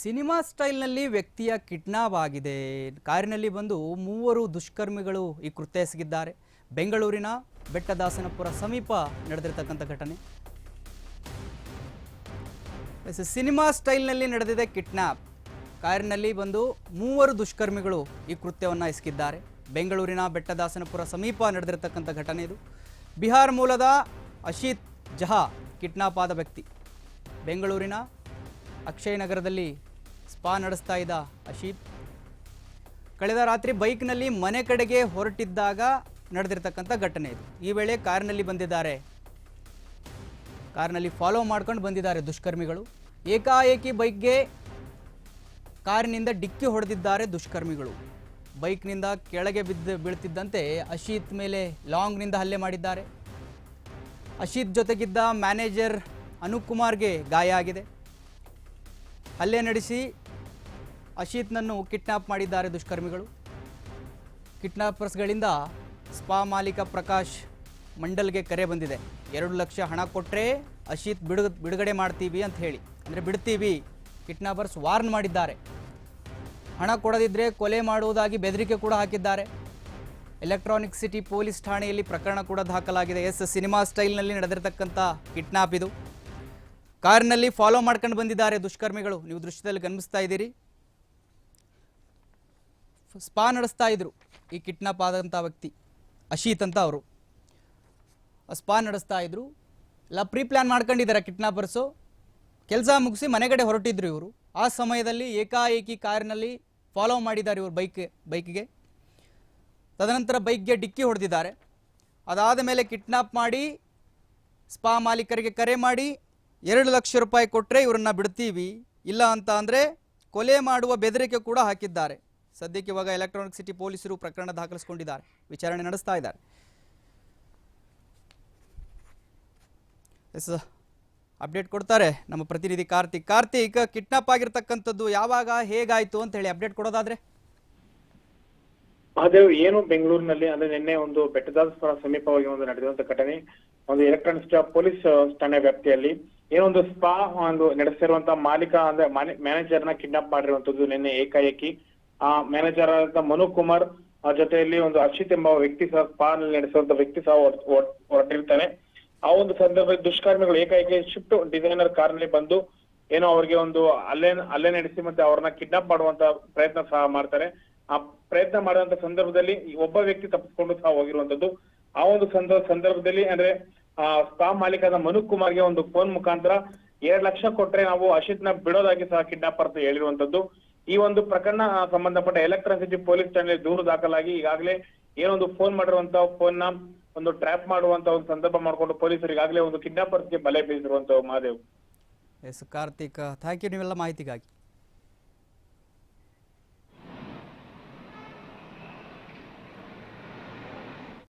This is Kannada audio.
ಸಿನಿಮಾ ಸ್ಟೈಲ್ನಲ್ಲಿ ವ್ಯಕ್ತಿಯ ಕಿಡ್ನಾಪ್ ಆಗಿದೆ. ಕಾರಿನಲ್ಲಿ ಬಂದು ಮೂವರು ದುಷ್ಕರ್ಮಿಗಳು ಈ ಕೃತ್ಯ ಎಸಗಿದ್ದಾರೆ. ಬೆಂಗಳೂರಿನ ಬೆಟ್ಟದಾಸನಪುರ ಸಮೀಪ ನಡೆದಿರ್ತಕ್ಕಂಥ ಘಟನೆ. ಸಿನಿಮಾ ಸ್ಟೈಲ್ನಲ್ಲಿ ನಡೆದಿದೆ ಕಿಡ್ನಾಪ್. ಕಾರಿನಲ್ಲಿ ಬಂದು ಮೂವರು ದುಷ್ಕರ್ಮಿಗಳು ಈ ಕೃತ್ಯವನ್ನು ಎಸಗಿದ್ದಾರೆ. ಬೆಂಗಳೂರಿನ ಬೆಟ್ಟದಾಸನಪುರ ಸಮೀಪ ನಡೆದಿರ್ತಕ್ಕಂಥ ಘಟನೆ ಇದು. ಬಿಹಾರ್ ಮೂಲದ ಅಶೀತ್ ಜಹಾ ಕಿಡ್ನಾಪ್ ಆದ ವ್ಯಕ್ತಿ. ಬೆಂಗಳೂರಿನ ಅಕ್ಷಯ್ ನಗರದಲ್ಲಿ ಸ್ಪಾ ನಡೆಸ್ತಾ ಇದ್ದ ಅಶೀತ್ ಕಳೆದ ರಾತ್ರಿ ಬೈಕ್ನಲ್ಲಿ ಮನೆ ಕಡೆಗೆ ಹೊರಟಿದ್ದಾಗ ನಡೆದಿರ್ತಕ್ಕಂಥ ಘಟನೆ ಇದು. ಈ ವೇಳೆ ಕಾರಿನಲ್ಲಿ ಬಂದಿದ್ದಾರೆ. ಕಾರ್ನಲ್ಲಿ ಫಾಲೋ ಮಾಡ್ಕೊಂಡು ಬಂದಿದ್ದಾರೆ ದುಷ್ಕರ್ಮಿಗಳು. ಏಕಾಏಕಿ ಬೈಕ್ಗೆ ಕಾರಿನಿಂದ ಡಿಕ್ಕಿ ಹೊಡೆದಿದ್ದಾರೆ ದುಷ್ಕರ್ಮಿಗಳು. ಬೈಕ್ನಿಂದ ಕೆಳಗೆ ಬಿದ್ದು, ಬೀಳ್ತಿದ್ದಂತೆ ಅಶೀತ್ ಮೇಲೆ ಲಾಂಗ್ನಿಂದ ಹಲ್ಲೆ ಮಾಡಿದ್ದಾರೆ. ಅಶೀತ್ ಜೊತೆಗಿದ್ದ ಮ್ಯಾನೇಜರ್ ಅನುಪ್ ಕುಮಾರ್ಗೆ ಗಾಯ ಆಗಿದೆ. ಹಲ್ಲೆ ನಡೆಸಿ ಅಶೀತ್ನನ್ನು ಕಿಡ್ನಾಪ್ ಮಾಡಿದ್ದಾರೆ ದುಷ್ಕರ್ಮಿಗಳು. ಕಿಡ್ನಾಪರ್ಸ್ಗಳಿಂದ ಸ್ಪಾ ಮಾಲೀಕ ಪ್ರಕಾಶ್ ಮಂಡಲ್ಗೆ ಕರೆ ಬಂದಿದೆ. ಎರಡು ಲಕ್ಷ ಹಣ ಕೊಟ್ಟರೆ ಅಶೀತ್ ಬಿಡು, ಬಿಡುಗಡೆ ಮಾಡ್ತೀವಿ ಅಂತ ಹೇಳಿ. ಅಂದರೆ ಬಿಡ್ತೀವಿ, ಕಿಡ್ನಾಪರ್ಸ್ ವಾರ್ನ್ ಮಾಡಿದ್ದಾರೆ. ಹಣ ಕೊಡದಿದ್ದರೆ ಕೊಲೆ ಮಾಡುವುದಾಗಿ ಬೆದರಿಕೆ ಕೂಡ ಹಾಕಿದ್ದಾರೆ. ಎಲೆಕ್ಟ್ರಾನಿಕ್ ಸಿಟಿ ಪೊಲೀಸ್ ಠಾಣೆಯಲ್ಲಿ ಪ್ರಕರಣ ಕೂಡ ದಾಖಲಾಗಿದೆ. ಎಸ್ ಸಿನಿಮಾ ಸ್ಟೈಲ್ನಲ್ಲಿ ನಡೆದಿರತಕ್ಕಂಥ ಕಿಡ್ನಾಪ್ ಇದು. ಕಾರಿನಲ್ಲಿ ಫಾಲೋ ಮಾಡ್ಕೊಂಡು ಬಂದಿದ್ದಾರೆ ದುಷ್ಕರ್ಮಿಗಳು. ನೀವು ದೃಶ್ಯದಲ್ಲಿ ಗಮನಿಸ್ತಾ ಇದ್ದೀರಿ. ಸ್ಪಾ ನಡೆಸ್ತಾ ಇದ್ರು. ಈ ಕಿಡ್ನಾಪ್ ಆದಂಥ ವ್ಯಕ್ತಿ, ಅಶೀತ್ ಅಂತ ಅವರು. ಸ್ಪಾ ನಡೆಸ್ತಾ ಇದ್ರು. ಎಲ್ಲ ಪ್ರೀ ಪ್ಲ್ಯಾನ್ ಮಾಡ್ಕೊಂಡಿದ್ದಾರೆ ಕಿಡ್ನಾಪರ್ಸು. ಕೆಲಸ ಮುಗಿಸಿ ಮನೆಗಡೆ ಹೊರಟಿದ್ರು ಇವರು. ಆ ಸಮಯದಲ್ಲಿ ಏಕಾಏಕಿ ಕಾರಿನಲ್ಲಿ ಫಾಲೋ ಮಾಡಿದ್ದಾರೆ ಇವರು ಬೈಕ್, ಬೈಕ್ಗೆ. ತದನಂತರ ಬೈಕ್ಗೆ ಡಿಕ್ಕಿ ಹೊಡೆದಿದ್ದಾರೆ. ಅದಾದ ಮೇಲೆ ಕಿಡ್ನಾಪ್ ಮಾಡಿ ಸ್ಪಾ ಮಾಲೀಕರಿಗೆ ಕರೆ ಮಾಡಿ ಎರಡು ಲಕ್ಷ ರೂಪಾಯಿ ಕೊಟ್ಟರೆ ಇವರನ್ನ ಬಿಡ್ತೀವಿ, ಇಲ್ಲ ಅಂತ ಅಂದರೆ ಕೊಲೆ ಮಾಡುವ ಬೆದರಿಕೆ ಕೂಡ ಹಾಕಿದ್ದಾರೆ. ಸದ್ಯಕ್ಕೆ ಇವಾಗ ಎಲೆಕ್ಟ್ರಾನಿಕ್ ಸಿಟಿ ಪೊಲೀಸರು ಪ್ರಕರಣ ದಾಖಲಿಸಿಕೊಂಡಿದ್ದಾರೆ. ವಿಚಾರಣೆ ನಡೆಸ್ತಾ ಇದ್ದಾರೆ. ಎಸ್, ಅಪ್ಡೇಟ್ ಕೊಡ್ತಾರೆ ನಮ್ಮ ಪ್ರತಿನಿಧಿ ಕಾರ್ತಿಕ್. ಕಾರ್ತಿಕ್, ಕಿಡ್ನಾಪ್ ಆಗಿರ್ತಕ್ಕಂಥದ್ದು ಯಾವಾಗ, ಹೇಗಾಯಿತು ಅಂತ ಹೇಳಿ ಅಪ್ಡೇಟ್ ಕೊಡೋದಾದ್ರೆ? ಮಹಾದೇವ್, ಏನು ಬೆಂಗಳೂರಿನಲ್ಲಿ, ಅಂದ್ರೆ ನಿನ್ನೆ ಒಂದು ಬೆಟ್ಟದ ಸಮೀಪವಾಗಿ ಒಂದು ನಡೆದಿರುವಂತಹ ಘಟನೆ. ಒಂದು ಎಲೆಕ್ಟ್ರಾನಿಕ್ ಪೊಲೀಸ್ ಠಾಣೆ ವ್ಯಾಪ್ತಿಯಲ್ಲಿ ಏನೊಂದು ಸ್ಪಾ ಒಂದು ನಡೆಸಿರುವಂತ ಮಾಲೀಕ ಅಂದ್ರೆ ಮ್ಯಾನೇಜರ್ನ ಕಿಡ್ನಾಪ್ ಮಾಡಿರುವಂತದ್ದು ನಿನ್ನೆ ಏಕಾಏಕಿ. ಆ ಮ್ಯಾನೇಜರ್ ಆದ ಮನು ಕುಮಾರ್ ಜೊತೆಯಲ್ಲಿ ಒಂದು ಅಕ್ಷಿತ್ ಎಂಬ ವ್ಯಕ್ತಿ ಸಹ ಸ್ಪಾ ನಲ್ಲಿ ನಡೆಸುವಂತ ವ್ಯಕ್ತಿ ಸಹ ಹೊರ- ಹೊರ- ಹೊರಟಿರ್ತಾನೆ. ಆ ಒಂದು ಸಂದರ್ಭದಲ್ಲಿ ದುಷ್ಕರ್ಮಿಗಳು ಏಕಾಏಕಿ ಶಿಫ್ಟ್ ಡಿಸೈನರ್ ಕಾರ್ನಲ್ಲಿ ಬಂದು ಏನೋ ಅವರಿಗೆ ಒಂದು ಅಲ್ಲೇ ಅಲ್ಲೇ ನಡೆಸಿ ಮತ್ತೆ ಅವ್ರನ್ನ ಕಿಡ್ನಾಪ್ ಮಾಡುವಂತ ಪ್ರಯತ್ನ ಸಹ ಮಾಡ್ತಾರೆ. ಆ ಪ್ರಯತ್ನ ಮಾಡುವಂತ ಸಂದರ್ಭದಲ್ಲಿ ಒಬ್ಬ ವ್ಯಕ್ತಿ ತಪ್ಪಿಸ್ಕೊಂಡು ಸಹ ಹೋಗಿರುವಂತದ್ದು. ಆ ಒಂದು ಸಂದರ್ಭ ಸಂದರ್ಭದಲ್ಲಿ ಅಂದ್ರೆ ಸ್ಪಾ ಮಾಲೀಕದ ಮನು ಕುಮಾರ್ಗೆ ಒಂದು ಫೋನ್ ಮುಖಾಂತರ ಎರಡ್ ಲಕ್ಷ ಕೊಟ್ರೆ ನಾವು ಅಶಿತ್ನ ಬಿಡೋದಾಗಿ ಸಹ ಕಿಡ್ನಾಪರ್ ಹೇಳಿರುವಂತದ್ದು. ಈ ಒಂದು ಪ್ರಕರಣ ಸಂಬಂಧಪಟ್ಟ ಎಲೆಕ್ಟ್ರಾನ್ ಸಿಟಿ ಪೊಲೀಸ್ ಠಾಣೆಯಲ್ಲಿ ದೂರು ದಾಖಲಾಗಿ ಈಗಾಗಲೇ ಏನೊಂದು ಫೋನ್ ಮಾಡಿರುವಂತ ಫೋನ್ನ ಒಂದು ಟ್ರ್ಯಾಪ್ ಮಾಡುವಂತ ಒಂದು ಸಂದರ್ಭ ಮಾಡಿಕೊಂಡು ಪೊಲೀಸರು ಈಗಾಗಲೇ ಒಂದು ಕಿಡ್ನಾಪರ್ಸ್ಗೆ ಬಲೆ ಬೀಸಿರುವಂತ Mahadev. S, Karthik, thank you ನೀವೆಲ್ಲ ಮಾಹಿತಿಗಾಗಿ.